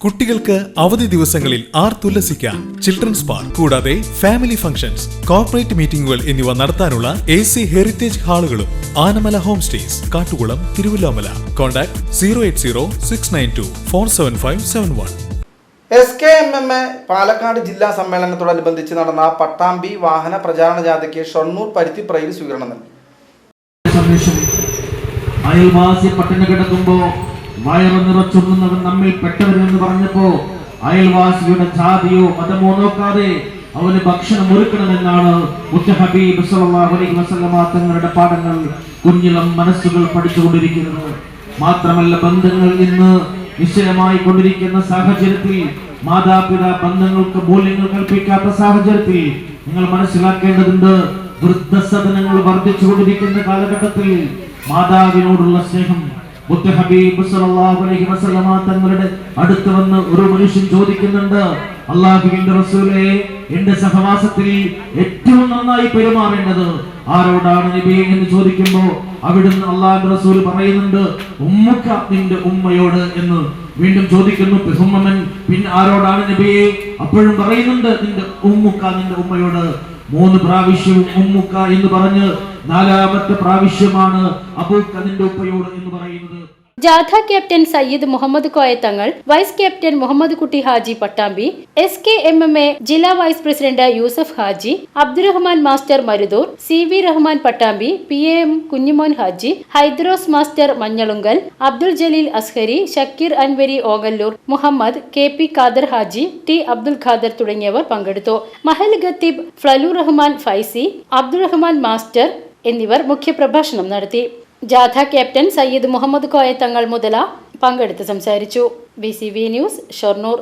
കുട്ടികൾക്ക് അവധി ദിവസങ്ങളിൽ ആർ ആർത്തുല്ലസിക്കാൻ ചിൽഡ്രൻസ് പാർക്ക് കൂടാതെ ഫാമിലി ഫംഗ്ഷൻസ് കോർപ്പറേറ്റ് മീറ്റിംഗുകൾ എന്നിവ നടത്താനുള്ള A C heritage ഹാളുകളും Anamala home stays Kattukulam Thiruvallomala. Contact zero eight zero six nine two four seven five seven one S K M M A Palakkad ജില്ലാ സമ്മേളനത്തോടനുബന്ധിച്ച് നടന്ന പട്ടാമ്പി വാഹന പ്രചാരണ ജാഥയ്ക്ക് ഷൊർണൂർ പരുത്തിപ്രയിൽ സ്വീകരണം നൽകി. അയൽവാസി പട്ടിണി കിടക്കുമ്പോ വയറ് നിറച്ചുണ്ണുന്നവൻ നമ്മിൽ പെട്ടവരെന്ന് പറഞ്ഞപ്പോ അയൽവാസിയുടെ ജാതിയോ മതമോ നോക്കാതെ അവന് ഭക്ഷണം ഒരുക്കണമെന്നാണ് മുത്തഹബീബ് അലൈഹി വസല്ലമ തങ്ങളുടെ പാഠങ്ങൾ കുഞ്ഞിളം മനസ്സുകൾ പഠിച്ചുകൊണ്ടിരിക്കുന്നത്. മാത്രമല്ല ബന്ധങ്ങൾ ഇന്ന് നിശ്ചയമായി കൊണ്ടിരിക്കുന്ന സാഹചര്യത്തിൽ മാതാപിതാ ബന്ധങ്ങൾക്ക് മൂല്യങ്ങൾ കൽപ്പിക്കാത്ത സാഹചര്യത്തിൽ നിങ്ങൾ മനസ്സിലാക്കേണ്ടതുണ്ട് വൃദ്ധസദനങ്ങൾ വർദ്ധിച്ചുകൊണ്ടിരിക്കുന്ന കാലഘട്ടത്തിൽ മാതാവിനോടുള്ള സ്നേഹം തങ്ങളുടെ അടുത്ത് വന്ന് ഒരു മനുഷ്യൻ ചോദിക്കുന്നുണ്ട് അള്ളാഹുവിന്റെ റസൂലേ എന്റെ സഹവാസത്തിൽ ഏറ്റവും നന്നായി പെരുമാറേണ്ടത് ആരോടാണ് നബി? എന്ന് ചോദിക്കുമ്പോ അവിടുന്ന് അള്ളാഹു റസൂൽ പറയുന്നുണ്ട് ഉമ്മുക്ക നിന്റെ ഉമ്മയോട് എന്ന് വീണ്ടും ചോദിക്കുന്നു. പിഹുമ്മൻ പിന്നെ ആരോടാണ് നബിയെ അപ്പോഴും പറയുന്നുണ്ട് നിന്റെ ഉമ്മുക്ക നിന്റെ ഉമ്മയോട്. മൂന്ന് പ്രാവശ്യവും ഉമ്മുക്ക എന്ന് പറഞ്ഞ് നാലാമത്തെ പ്രാവശ്യമാണ് അബൂക്ക നിന്റെ ഉപ്പയോട് എന്ന് പറയുന്നത്. ജാഥ captain Sayyid Muhammad Koyathangal Thangal vice captain Muhammad Kutty Haji Pattambi S K M M A ജില്ലാ vice president Yusuf Haji Abdurahman master Marudur C V Rahman Pattambi P A M Kunjumon Haji Haidros master Manjalunkal Abdul Jaleel Azhari Shakeer Anvari Ogallur Muhammad K P Khader Haji T Abdul Khader തുടങ്ങിയവർ പങ്കെടുത്തു. മഹൽ ഖത്തീബ് ഫ്ലലു Rahman Faizi Abdurahman master എന്നിവർ മുഖ്യപ്രഭാഷണം നടത്തി. ജാഥ captain Sayyid Muhammad Koya Thangal മുതല പങ്കെടുത്ത് സംസാരിച്ചു. B news Shoranur.